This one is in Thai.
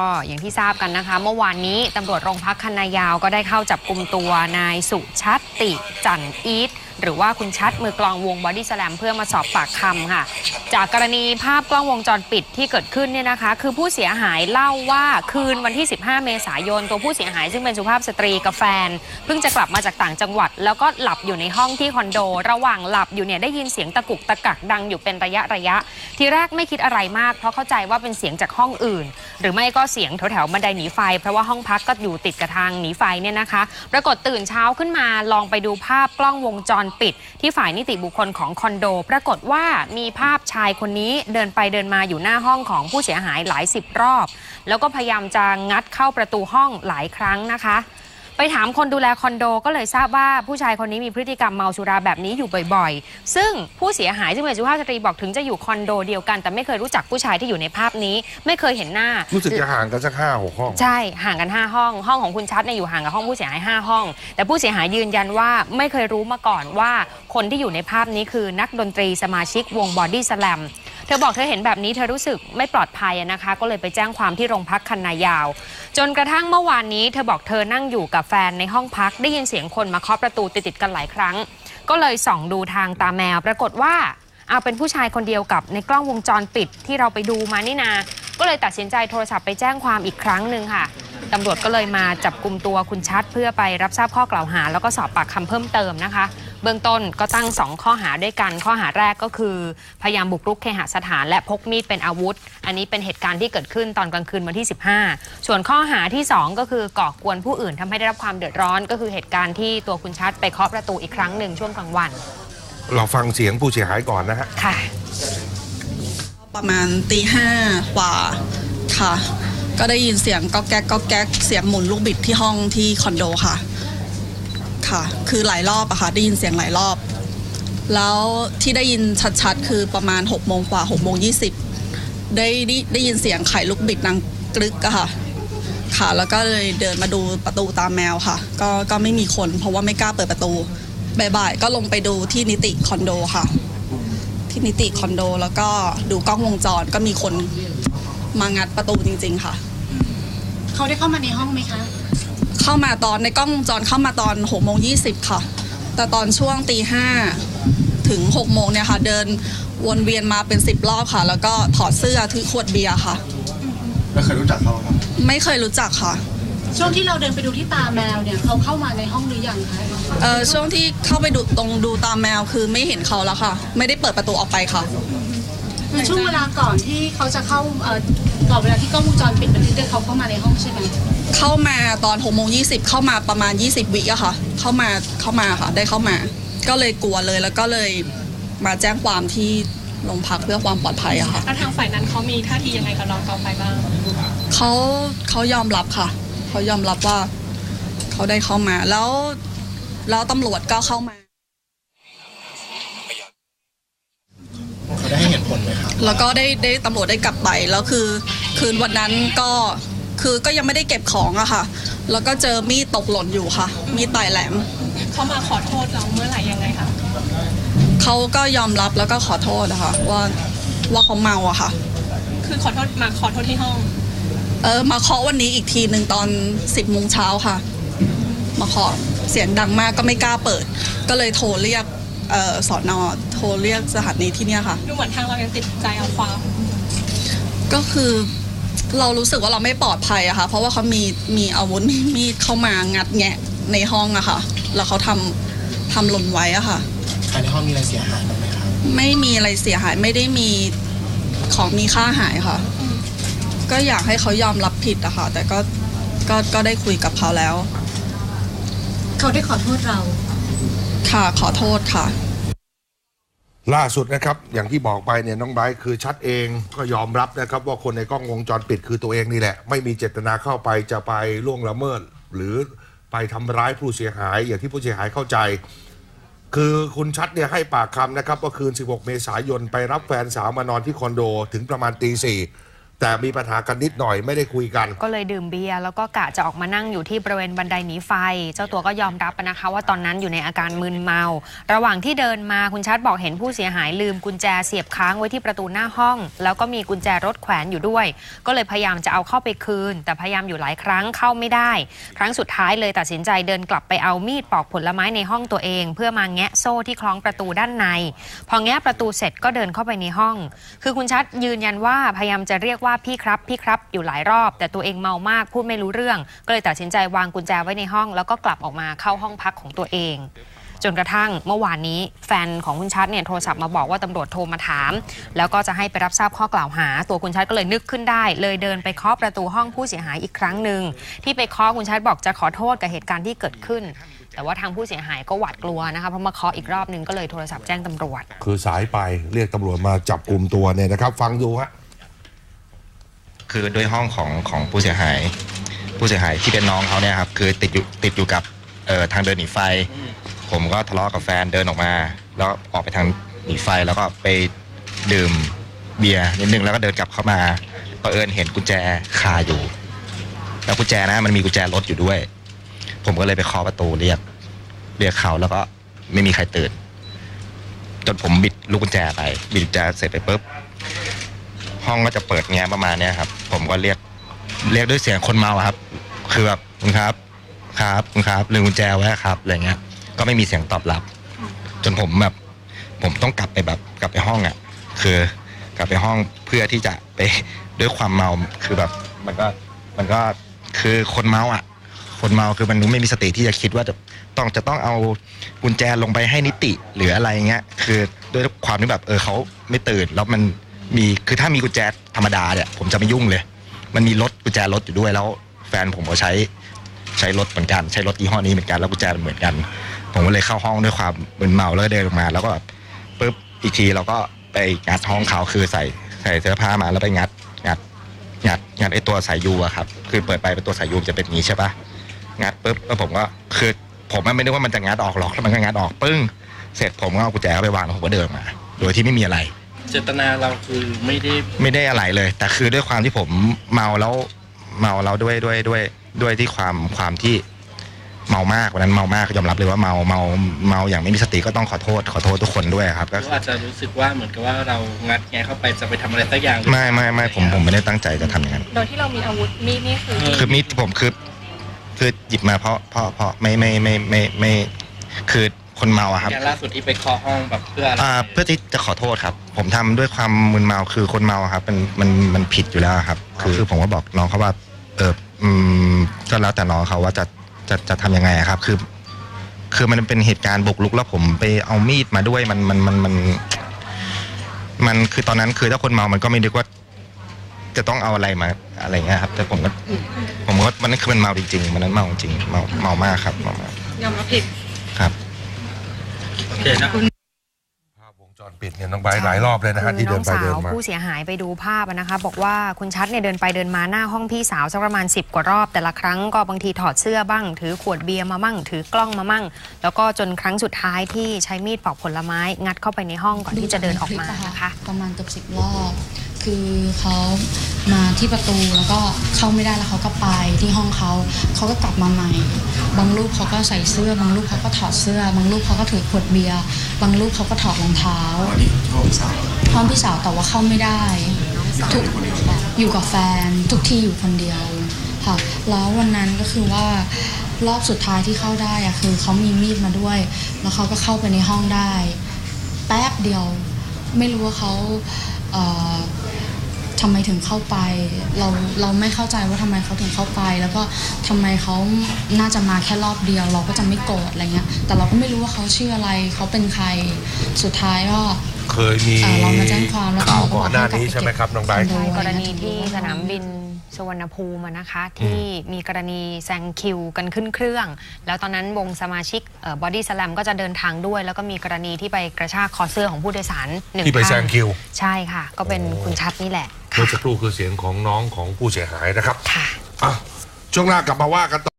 ก็อย่างที่ทราบกันนะคะ เมื่อวานนี้ตำรวจโรงพักคันนายาวก็ได้เข้าจับกลุ่มตัวนายสุชัตติจันอีท หรือว่าคุณชัดมือกลองวงบอดี้สแลมเพื่อมาสอบปากคำค่ะ จากกรณีภาพกล้องวงจรปิดที่เกิดขึ้นเนี่ยนะคะ คือผู้เสียหายเล่าว่าคืนวันที่ 15 เมษายน ตัวผู้เสียหายซึ่งเป็นสุภาพสตรีกับแฟน เพิ่งจะกลับมาจากต่างจังหวัด แล้วก็หลับอยู่ในห้องที่คอนโด ระหว่างหลับอยู่เนี่ยได้ยินเสียงตะกุกตะกักดังอยู่เป็นระยะระยะ ทีแรกไม่คิดอะไรมาก เพราะเข้าใจว่าเป็นเสียงจากห้องอื่น หรือไม่ก็เสียงแถวๆบันไดหนีไฟ เพราะว่าห้องพักก็อยู่ติดกับทางหนีไฟเนี่ยนะคะ ปรากฏตื่นเช้าขึ้นมาลองไปดูภาพกล้องวงจรปิด ที่ฝ่ายนิติบุคคลของคอนโด ปรากฏว่ามีภาพชายคนนี้เดินไปเดินมาอยู่หน้าห้องของผู้เสียหายหลายสิบรอบ แล้วก็พยายามจะงัดเข้าประตูห้องหลายครั้งนะคะ ไปถามคนดูแลคอนโดก็เลยทราบว่าผู้ชายคนนี้มีพฤติกรรมเมาสุราแบบนี้อยู่บ่อยๆ ซึ่งผู้เสียหายซึ่งเป็นสุภาพสตรีบอกถึงจะอยู่คอนโดเดียวกัน แต่ไม่เคยรู้จักผู้ชายที่อยู่ในภาพนี้ ไม่เคยเห็นหน้า รู้สึกจะห่างกันสักห้าหกห้อง ใช่ห่างกัน 5 ห้อง ห้องของคุณชัดเนี่ยอยู่ห่างกับห้องผู้เสียหาย 5 ห้อง แต่ผู้เสียหายยืนยันว่าไม่เคยรู้มาก่อนว่า คนที่อยู่ในภาพนี้คือนักดนตรีสมาชิกวงบอดี้สแลมเธอบอกเธอเห็นแบบนี้เธอรู้สึกไม่ปลอดภัยนะคะ ก็เลยไปแจ้งความที่โรงพักคันนายาว จนกระทั่งเมื่อวานนี้เธอบอกเธอนั่งอยู่กับแฟนในห้องพักได้ยินเสียงคนมาเคาะประตูติดๆกันหลายครั้ง ก็เลยส่องดูทางตาแมว ปรากฏว่าเอาเป็นผู้ชายคนเดียวกับในกล้องวงจรปิดที่เราไปดูมานี่นา ก็เลยตัดสินใจโทรศัพท์ไปแจ้งความอีกครั้งหนึ่งค่ะตำรวจก็เลยมาจับกลุ่มตัวคุณชัดเพื่อไปรับทราบข้อกล่าวหา แล้วก็สอบปากคำเพิ่มเติมนะคะ เบื้องต้นก็ตั้ง 2 ข้อหาด้วยกันข้อหาแรกก็คือพยายามบุกรุกเคหสถาน และพกมีดเป็นอาวุธ อันนี้เป็นเหตุการณ์ที่เกิดขึ้นตอนกลางคืนวันที่ 15 ส่วนข้อหาที่ 2 ก็คือก่อกวนผู้อื่นทำให้ได้รับความเดือดร้อน ก็คือเหตุการณ์ที่ตัวคุณชัดไปเคาะประตูอีกครั้งหนึ่งช่วงกลางวัน เราฟังเสียงผู้เสียหายก่อนนะฮะค่ะ ประมาณตีห้ากว่าค่ะ ก็ได้ยินเสียงก็แก๊กก็แก๊กเสียงหมุนลูกบิดที่ห้องที่คอนโดค่ะ ค่ะ คือหลายรอบอะค่ะได้ยินเสียงหลายรอบ แล้วที่ได้ยินชัดๆ คือประมาณ6กโมงกว่า6กโมงยีได้ได้ได้ยินเสียงไข่ลูกบิดดังกรึกอะค่ะ ค่ะ แล้วก็เลยเดินมาดูประตูตามแมวค่ะ ก็ก็ไม่มีคนเพราะว่าไม่กล้าเปิดประตูบ่ายๆก็ลงไปดูที่นิติคอนโดค่ะ ที่นิติคอนโดแล้วก็ดูกล้องวงจรก็มีคนมางัดประตูจริง ๆ ค่ะ เขาได้เข้ามาในห้องไหมคะ เข้ามาตอนในกล้องวงจรเข้ามาตอน6กโมงยีค่ะ แต่ตอนช่วงตีห้าถึง6กโมงเนี่ยค่ะ เดินวนเวียนมาเป็น10รอบค่ะ แล้วก็ถอดเสื้อถือขวดเบียร์ค่ะไม่เคยรู้จักเขาครับไม่เคยรู้จักค่ะ ช่วงที่เราเดินไปดูที่ตาแมวเนี่ยเขาเข้ามาในห้องหรือยังคะเอ่อช่วงที่เข้าไปดูตรงดูตามแมวคือไม่เห็นเขาแล้วค่ะ ไม่ได้เปิดประตูออกไปค่ะ ในช่วงเวลาก่อนที่เขาจะเข้าเอ่อก่อนเวลาที่กล้องวงจรปิดบันทึกได้เขาเข้ามาในห้องใช่ไหมเข้ามาตอน6กโมงยีเข้ามาประมาณ 20 วิอะค่ะ เข้ามาเข้ามาค่ะ ได้เข้ามา ก็เลยกลัวเลยแล้วก็เลยมาแจ้งความที่โรงพักเพื่อความปลอดภัยอะค่ะแล้วทางฝ่ายนั้นเขามีท่าทียังไงกับเราต่อไปบ้างเขาเขายอมรับค่ะเขายอมรับว่าเขาได้เข้ามาแล้วแล้วตำรวจก็เข้ามา เขา ได้ให้เหตุผลไหมครับแล้วก็ได้ได้ตำรวจได้กลับไปแล้วคือ คืนวันนั้นก็คือก็ยังไม่ได้เก็บของอะค่ะ แล้วก็เจอมีดตกหล่นอยู่ค่ะ มีดปลายแหลม เขามาขอโทษเราเมื่อไหร่ยังไงคะเขาก็ยอมรับแล้วก็ขอโทษนะคะว่าว่าเขาเมาอะค่ะ คือขอโทษมาขอโทษที่ห้อง เออมาเคาะวันนี้อีกทีหนึ่งตอน10บโมงเช้าค่ะ มาเคาะเสียงดังมากก็ไม่กล้าเปิด ก็เลยโทรเรียกเอ่อ สอนอโทรเรียกสถานีที่เนี่ยค่ะ ดูเหมือนทางเรายังติดใจเอาความ ก็คือเรารู้สึกว่าเราไม่ปลอดภัยอะค่ะ เพราะว่าเขามีมีอาวุธมีมีดเข้ามางัดแงะในห้องอะค่ะ แล้วเขาทำทำหล่นไว้อะค่ะ ภายในห้องมีอะไรเสียหายบ้างไหมครับไม่มีอะไรเสียหายไม่ได้มีของมีค่าหายค่ะ ก็อยากให้เขายอมรับผิดอะค่ะ แต่ก็ก็ก็ได้คุยกับเขาแล้ว เขาได้ขอโทษเรา ค่ะขอโทษค่ะ ล่าสุดนะครับ อย่างที่บอกไปเนี่ยน้องไบร์ทคือชัดเองก็ยอมรับนะครับ ว่าคนในกล้องวงจรปิดคือตัวเองนี่แหละ ไม่มีเจตนาเข้าไปจะไปล่วงละเมิด หรือไปทำร้ายผู้เสียหาย อย่างที่ผู้เสียหายเข้าใจ คือคุณชัดเนี่ยให้ปากคำนะครับว่าคืน 16 เมษายนไปรับแฟนสาวมานอนที่คอนโดถึงประมาณตีสี่ แต่มีปัญหากันนิดหน่อยไม่ได้คุยกัน ก็เลยดื่มเบียร์แล้วก็กะจะออกมานั่งอยู่ที่บริเวณบันไดหนีไฟ เจ้าตัวก็ยอมรับนะคะ ว่าตอนนั้นอยู่ในอาการมึนเมา ระหว่างที่เดินมาคุณชัดบอกเห็นผู้เสียหายลืมกุญแจเสียบค้างไว้ที่ประตูหน้าห้อง แล้วก็มีกุญแจรถแขวนอยู่ด้วย ก็เลยพยายามจะเอาเข้าไปคืน แต่พยายามอยู่หลายครั้งเข้าไม่ได้ ครั้งสุดท้ายเลยตัดสินใจเดินกลับไปเอามีดปอกผลไม้ในห้องตัวเอง เพื่อมาแงะโซ่ที่คล้องประตูด้านใน พอแงะประตูเสร็จก็เดินเข้าไปในห้อง คือคุณชัดยืนยันว่าพยายามจะเรียกว่าพี่ครับพี่ครับอยู่หลายรอบ แต่ตัวเองเมามากพูดไม่รู้เรื่อง ก็เลยตัดสินใจวางกุญแจไว้ในห้อง แล้วก็กลับออกมาเข้าห้องพักของตัวเองจนกระทั่งเมื่อวานนี้แฟนของคุณชัดเนี่ยโทรศัพท์มาบอกว่าตำรวจโทรมาถาม แล้วก็จะให้ไปรับทราบข้อกล่าวหา ตัวคุณชัดก็เลยนึกขึ้นได้ เลยเดินไปเคาะประตูห้องผู้เสียหายอีกครั้งหนึ่งที่ไปเคาะคุณชัดบอกจะขอโทษกับเหตุการณ์ที่เกิดขึ้น แต่ว่าทางผู้เสียหายก็หวาดกลัวนะคะเพราะมาเคาะอีกรอบหนึงก็เลยโทรศัพท์แจ้งตำรวจ คือสายไปเรียกตำรวจมาจับกลุ่มตัวเนี่ยนะครับ ฟังดูฮะ คือด้วยห้องของของผู้เสียหาย ผู้เสียหายที่เป็นน้องเขาเนี่ยครับคือติดอยู่ติดอยู่กับเอ่อทางเดินหนีไฟ ผมก็ทะเลาะกับแฟนเดินออกมา แล้วออกไปทางหนีไฟแล้วก็ไปดื่มเบียร์นิดนึงแล้วก็เดินกลับเข้ามาเผอิญเห็นกุญแจคาอยู่ แล้วกุญแจนะมันมีกุญแจรถอยู่ด้วย ผมก็เลยไปเคาะประตูเรียก เรียกเขาแล้วก็ไม่มีใครตื่น จนผมบิดลูกกุญแจไป บิดกุญแจเสร็จไปปุ๊บ ห้องก็จะเปิดแง้มประมาณเนี้ยครับ ผมก็เรียกเรียกด้วยเสียงคนเมาอะครับ คือแบบคุณครับครับคุณครับลืมกุญแจไว้ครับอะไรเงี้ย ก็ไม่มีเสียงตอบรับ จนผมแบบ ผมต้องกลับไปแบบกลับไปห้องอะ คือกลับไปห้องเพื่อที่จะไปด้วยความเมาคือแบบ มันก็มันก็คือคนเมาอะ คนเมาคือมันไม่มีสติที่จะคิดว่าจะต้องจะต้องเอากุญแจลงไปให้นิติหรืออะไรเงี้ย คือด้วยความที่แบบเออเขาไม่ตื่นแล้วมัน มีคือถ้ามีกุญแจธรรมดาเนี่ยผมจะไม่ยุ่งเลย มันมีรถกุญแจรถอยู่ด้วยแล้ว แฟนผมก็ใช้ใช้รถเหมือนกัน ใช้รถยี่ห้อนี้เหมือนกันแล้วกุญแจเหมือนกัน ผมก็เลยเข้าห้องด้วยความมึนเมาแล้วก็เดินลงมา แล้วก็แบบปุ๊บอีกทีเราก็ไปงัดห้องเขาคือใส่ใส่เสื้อผ้ามาแล้วไปงัดงัดงัดงัดไอตัวสายยูอะครับคือเปิดไปเป็นตัวสายยูจะเป็นอย่างนี้ใช่ปะงัดปุ๊บแล้วผมก็คือผมไม่นึกว่ามันจะงัดออกหรอกแล้วมันก็งัดออกปึ้ง เสร็จผมก็เอากุญแจเข้าไปวางแล้วผมก็เดินออกมา โดยที่ไม่มีอะไร เจตนาเราคือไม่ได้ไม่ได้อะไรเลย แต่คือด้วยความที่ผมเมาแล้วเมาแล้วด้วยด้วยด้วยด้วยที่ความความที่เมามากวันนั้นเมามากยอมรับเลยว่าเมาเมาเมาอย่างไม่มีสติก็ต้องขอโทษ ขอโทษทุกคนด้วยครับก็เราอาจจะรู้สึกว่าเหมือนกับว่าเรางัดแงะเข้าไปจะไปทำอะไรสักอย่างไม่ไม่ไม่ผมผมไม่ได้ตั้งใจจะทำอย่างนั้น โดยที่เรามีอาวุธมีดนี่คือคือมีดที่ผมคือคือหยิบมาเพราะเพราะเพราะไม่ไม่ไม่ไม่ไม่คือ คนเมาอะครับแกล่าสุดที่ไปเคาะห้องแบบเพื่ออะไรอ่าเพื่อที่จะขอโทษครับ ผมทำด้วยความมึนเมาคือคนเมาอะครับมันมันมันผิดอยู่แล้วครับ คือคือผมก็บอกน้องเขาว่า เอออืมก็แล้วแต่น้องเขาว่าจะจะจะทำยังไงอะครับ คือ คือมันเป็นเหตุการณ์บุกรุกแล้วผมไปเอามีดมาด้วยมันมันมันมัน มันคือตอนนั้นคือถ้าคนเมามันก็ไม่นึกว่า จะต้องเอาอะไรมาอะไรเงี้ยครับ แต่ผมก็ผมก็มันนั่นคือมันเมาจริงๆมันนั้นเมาจริงเมาเมามากครับเมามากยอมรับผิดครับ โอเคนะ ภาพวงจรปิดเนี่ยน้องไบร์ทหลายรอบเลยนะฮะคือที่เดินไปองเดินสาวมา ผู้เสียหายไปดูภาพอะนะคะ บอกว่าคุณชัดเนี่ยเดินไปเดินมาหน้าห้องพี่สาวสักประมาณ 10 กว่ารอบ แต่ละครั้งก็บางทีถอดเสื้อบ้าง ถือขวดเบียร์มามั่ง ถือกล้องมามั่ง แล้วก็จนครั้งสุดท้ายที่ใช้มีดปอกผลไม้ งัดเข้าไปในห้องก่อนที่จะเดินออกมานะคะ ประมาณเกือบสิบรอบ คือเขามาที่ประตูแล้วก็เข้าไม่ได้แล้วเขาก็ไปที่ห้องเขาเขาก็กลับมาใหม่ บางรูปเขาก็ใส่เสื้อ บางรูปเขาก็ถอดเสื้อ บางรูปเขาก็ถือขวดเบียร์บางรูปเขาก็ถอดรองเท้าห้องพี่สาวแต่ว่าเข้าไม่ได้ทุกอยู่กับแฟน ทุกที่อยู่คนเดียวค่ะแล้ววันนั้นก็คือว่ารอบสุดท้ายที่เข้าได้อะคือเขามีมีดมาด้วย แล้วเขาก็เข้าไปในห้องได้ แป๊บเดียว ไม่รู้ว่าเขาเอ่อ ทำไมถึงเข้าไป เราเราไม่เข้าใจว่าทำไมเขาถึงเข้าไป แล้วก็ทำไมเขาน่าจะมาแค่รอบเดียว เราก็จะไม่โกรธอะไรเงี้ย แต่เราก็ไม่รู้ว่าเขาชื่ออะไร เขาเป็นใคร สุดท้ายก็เคยมีเอ่อเรามาแจ้งความแล้วข่าวตำรวจก็ก่อนหน้านี้ให้กลับไปใช่ไหมครับน้องไบร์ทโดยกรณีที่สนามบินสุวรรณภูมิอะนะคะที่มีกรณีแซงคิวกันขึ้นเครื่อง แล้วตอนนั้นวงสมาชิกบอดี้สแลมก็จะเดินทางด้วย แล้วก็มีกรณีที่ไปกระชากคอเสื้อของผู้โดยสารหนึ่งที่ไปท่านแซงคิว ใช่ค่ะ ก็เป็นโอ้คุณชัดนี่แหละ เมื่อสักครู่คือเสียงของน้องของผู้เสียหายนะครับค่ะอะช่วงหน้ากลับมาว่ากันต่อ